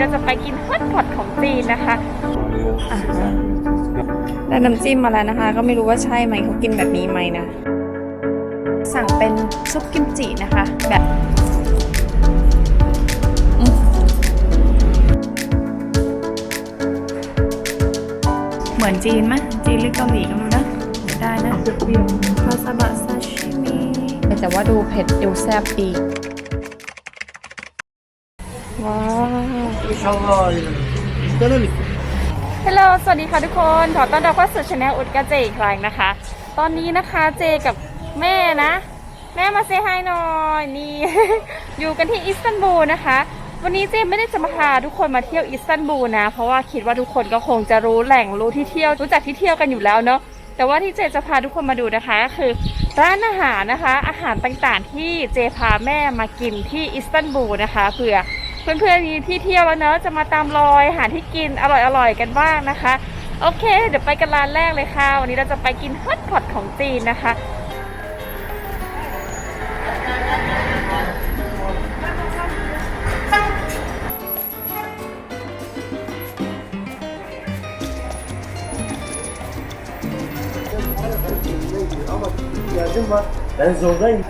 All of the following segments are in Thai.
เราจะไปกินฮอตพอตของจีนนะคะอ่าฮะได้น้ำจิ้มมาแล้วนะคะ ก็ไม่รู้ว่าใช่ไหมเขากินแบบนี้ไหมนะ สั่งเป็นซุปกิมจินะคะ แบบอืมเหมือนจีนไหมจีนหรือเกาหลีก็ไม่รู้นะได้นะคาซาบะซาชิมิแต่ว่าดูเผ็ดดูแซ่บดีว้าว İnşallah istemedik. ฮัลโหลสวัสดีค่ะทุกคน ขอต้อนรับเข้าสู่ช anel อุดกาเจอีกครั้งนะคะ ตอนนี้นะคะเจกับแม่นะ แม่มาเซฮายหน่อยนี่ อยู่กันที่อิสตันบูลนะคะ วันนี้เจไม่ได้จะมาพาทุกคนมาเที่ยวอิสตันบูลนะ เพราะว่าคิดว่าทุกคนก็คงจะรู้แหล่งรู้ที่เที่ยวรู้จักที่เที่ยวกันอยู่แล้วเนาะ แต่ว่าที่เจจะพาทุกคนมาดูนะคะก็คือร้านอาหารนะคะ อาหารต่างๆที่เจพาแม่มากินที่อิสตันบูลนะคะเผื่อ เพื่อนๆมีที่เที่ยวแล้วเนอะจะมาตามรอยหาที่กินอร่อยๆกันบ้างนะคะ โอเค เดี๋ยวไปกันร้านแรกเลยค่ะ วันนี้เราจะไปกินฮอตพอตของจีนนะคะ İhtiyacım var. Ben zordayım.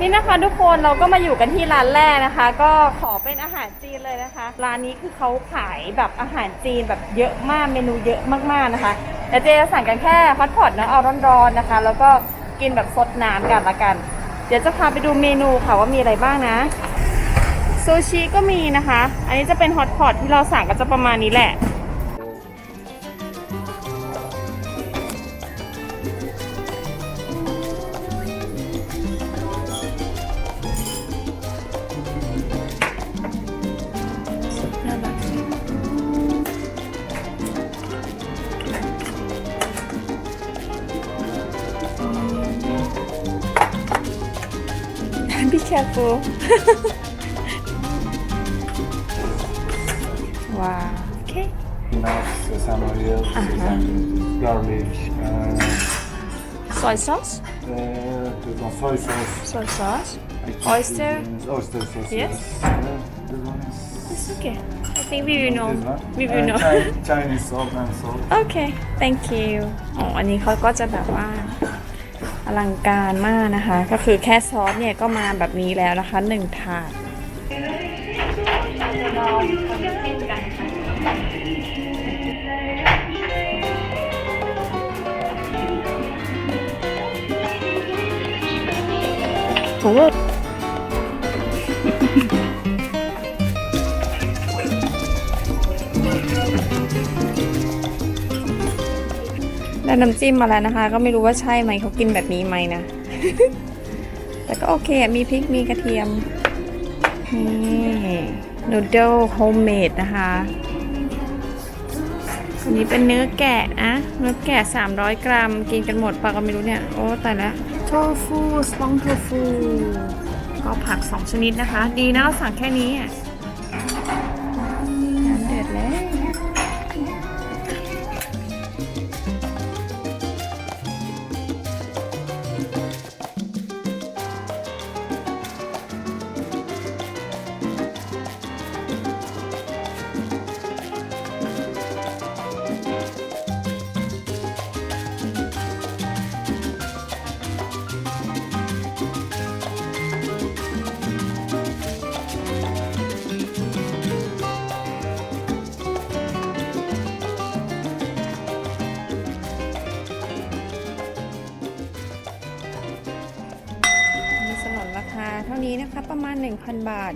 นี่นะคะทุกคนเราก็มาอยู่กันที่ร้านแรกนะคะ ก็ขอเป็นอาหารจีนเลยนะคะร้านนี้คือเขาขายแบบอาหารจีนแบบเยอะมากเมนูเยอะมากๆนะคะแต่เจจะสั่งกันแค่ฮอตพอตเนาะเอาร้อนๆนะคะ แล้วก็กินแบบสดน้ำกันละกัน เดี๋ยวจะพาไปดูเมนูค่ะว่ามีอะไรบ้างนะซูชิก็มีนะคะ อันนี้จะเป็นฮอตพอตที่เราสั่งก็จะประมาณนี้แหละ Be careful ว้าว โอเค Peanuts, sesame oil, sesame, garlic, uh, soy sauce uh, there's one soy sauce. soy sauce I think Oyster? it's- Oyster sauce, Yes. yes. Uh, this one is- it's okay I think we will know this one. we will Uh, know Chi- Chinese salt and salt. โอเค thank you อ๋อ อันนี้เขาก็จะแบบว่า อ ลังการมากนะคะ ก็คือแค่ซอสเนี่ยก็มาแบบนี้แล้วนะคะหนึ่งถาดโอ้ ได้น้ำจิ้มมาแล้วนะคะ ก็ไม่รู้ว่าใช่ไหมเขากินแบบนี้ไหมนะ แต่ก็โอเค มีพริกมีกระเทียม นี่นูเดิลโฮมเมดนะคะอันนี้เป็นเนื้อแกะนะเนื้อแกะ 300 กรัม กินกันหมดปะก็ไม่รู้เนี่ย โอ้ตายแล้วโทฟูสปองโทฟูก็ผัก 2 ชนิดนะคะ ดีนะเราสั่งแค่นี้อะ 1,000 บาท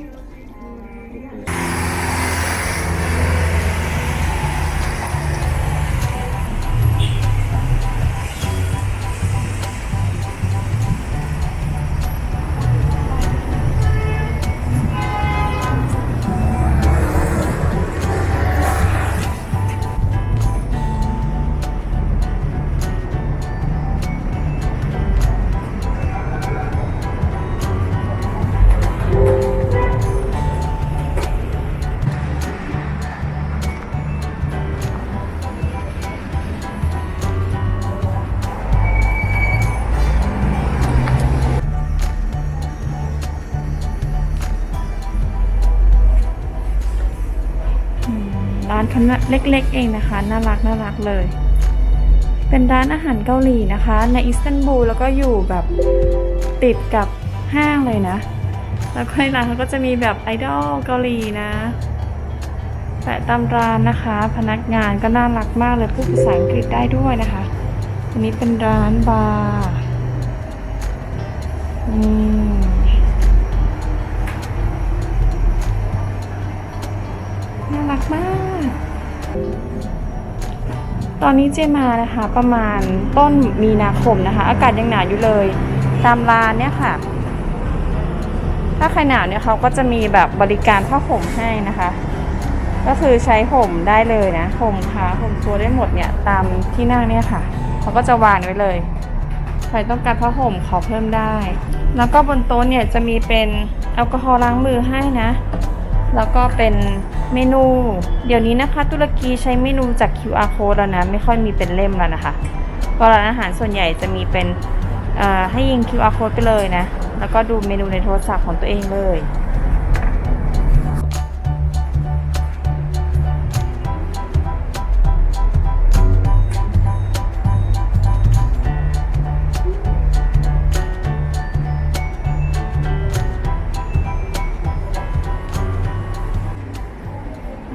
เล็กๆเองนะคะ น่ารักน่ารักเลย เป็นร้านอาหารเกาหลีนะคะ ในอิสตันบูลแล้วก็อยู่แบบติดกับห้างเลยนะ แล้วก็ในร้านเขาก็จะมีแบบไอดอลเกาหลีนะแปะตามร้านนะคะ พนักงานก็น่ารักมากเลยพูดภาษาอังกฤษได้ด้วยนะคะอันนี้เป็นร้านบาร์อืมน่ ตอนนี้เจมานะคะ ประมาณต้นมีนาคมนะคะ อากาศยังหนาวอยู่เลย ตามร้านเนี่ยค่ะ ถ้าใครหนาวเนี่ยเขาก็จะมีแบบบริการผ้าห่มให้นะคะ ก็คือใช้ห่มได้เลยนะห่มขาห่มตัวได้หมดเนี่ยตามที่นั่งเนี่ยค่ะเขาก็จะวางไว้เลยใครต้องการผ้าห่มขอเพิ่มได้ แล้วก็บนโต๊ะเนี่ยจะมีเป็นแอลกอฮอล์ล้างมือให้นะ แล้วก็เป็น เมนู เดี๋ยวนี้นะคะ ตุรกีใช้เมนูจาก QR code แล้วนะ ไม่ค่อยมีเป็นเล่มแล้วนะคะก็ร้านอาหารส่วนใหญ่จะมีเป็นให้ยิง QR code ไปเลยนะ แล้วก็ดูเมนูในโทรศัพท์ของตัวเองเลย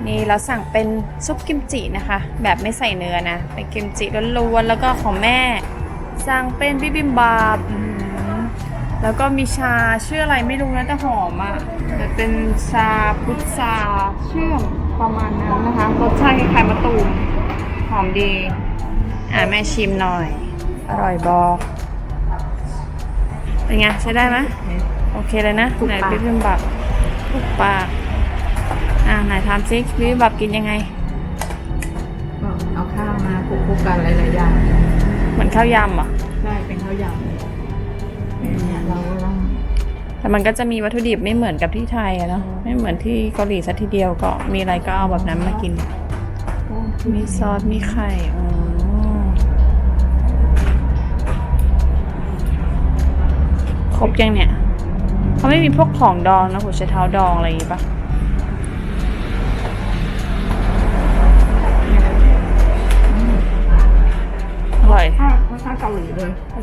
นี่เราสั่งเป็นซุปกิมจินะคะ แบบไม่ใส่เนื้อนะ เป็นกิมจิล้วนๆแล้วก็ของแม่ สั่งเป็นบิบิมบาบอืมแล้วก็มีชาชื่ออะไรไม่รู้นะแต่หอมอะ่ะแต่เป็นชาพุทราเชื่อมประมาณนั้นนะคะรสชาติคล้ายๆมะตูมหอมดี อะแม่ชิมหน่อย อร่อยบอกเป็นไงใช้ได้ไหมโอเคเลยนะไหนบิบิมบับถูกปาก อ่าไหนทำซิบิบิมบับกินยังไง ก็เอาข้าวมาคลุกๆกันหลายๆอย่างเหมือนข้าวยำเหรอได้เป็นข้าวยำเนี่ยเราก็ต้องแต่มันก็จะมีวัตถุดิบไม่เหมือนกับที่ไทยอะเนาะไม่เหมือนที่เกาหลีสักทีเดียวก็มีอะไรก็เอาแบบนั้นมากิน มีซอสมีไข่อ๋อครบยังเนี่ยเขาไม่มีพวกของดองนะหัวไชเท้าดองอะไรอย่างงี้ปะ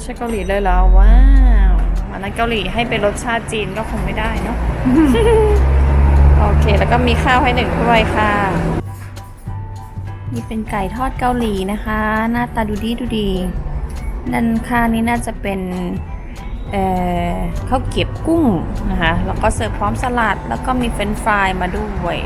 เลยไม่ใช่เกาหลีเลยแล้วว้าวอันนั้นเกาหลีให้เป็นรสชาติจีนก็คงไม่ได้เนาะโอเคแล้วก็มีข้าวให้หนึ่งถ้วยค่ะ นี่เป็นไก่ทอดเกาหลีนะคะ หน้าตาดูดีดูดีด้านข้างนี้น่าจะเป็นเอ่อข้าวเกรียบกุ้งนะคะ แล้วก็เสิร์ฟพร้อมสลัด แล้วก็มีเฟรนช์ฟรายมาด้วย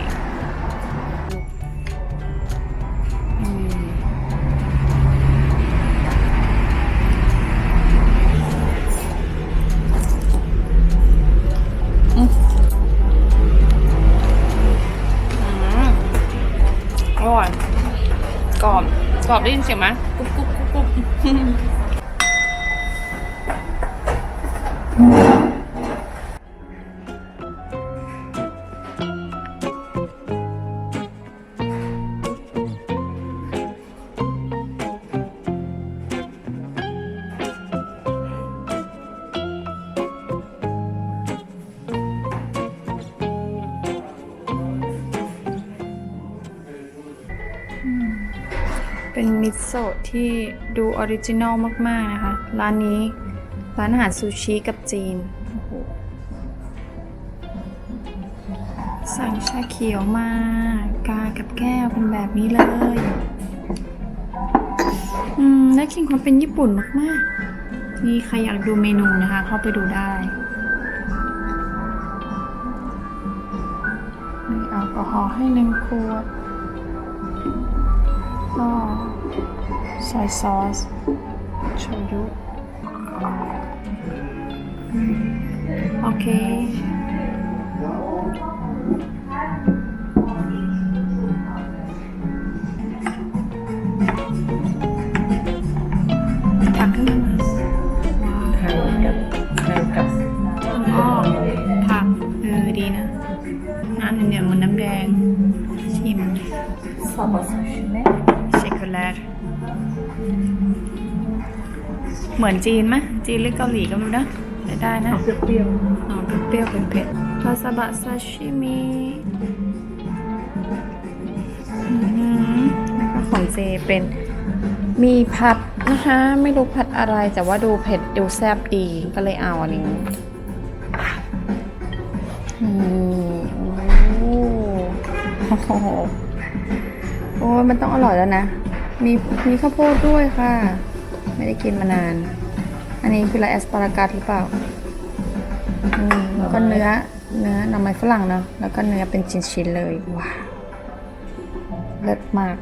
อร่อยกรอบกรอบได้ยินเสียงไหมกรุบกรุบกรุบกรุบ เป็นมิโซะที่ดูออริจินอลมาก ๆ นะคะ ร้านนี้ร้านอาหารซูชิกับจีน สั่งชาเขียวมากากับแก้วเป็นแบบนี้เลย อืมได้กินความเป็นญี่ปุ่นมาก ๆ นี่ใครอยากดูเมนูนะคะ เข้าไปดูได้มีแอลกอฮอล์ให้หนึ่งขวดก็ ซอยซอสโชยุอืมโอเค ตักขึ้นมาว้าวไข่กับไข่กับอ๋อผักเออดีนะน้ำเหนียวๆเหมือนน้ำแดงชิมซอสชิ เหมือนจีนไหมจีนหรือเกาหลีก็ไม่รู้นะแต่ได้นะเปรี้ยวอ๋อเปรี้ยวเผ็ดๆวาซาบะซาชิมิขอืมเป็นมีผัดนะคะไม่รู้ผัดอะไรแต่ว่าดูเผ็ดดูแซ่บดีก็เลยเอาอันนี้โอ้โห โอ้มันต้องอร่อยแล้วนะ มีมีข้าวโพดด้วยค่ะ ไม่ได้กินมานาน อันนี้คืออะไรแอสปารากัสหรือเปล่าอืมแล้วก็เนื้อเนื้อหน่อไม้ฝรั่งเนาะแล้วก็เนื้อเป็นชิ้นๆเลยว้าวเลิศมาก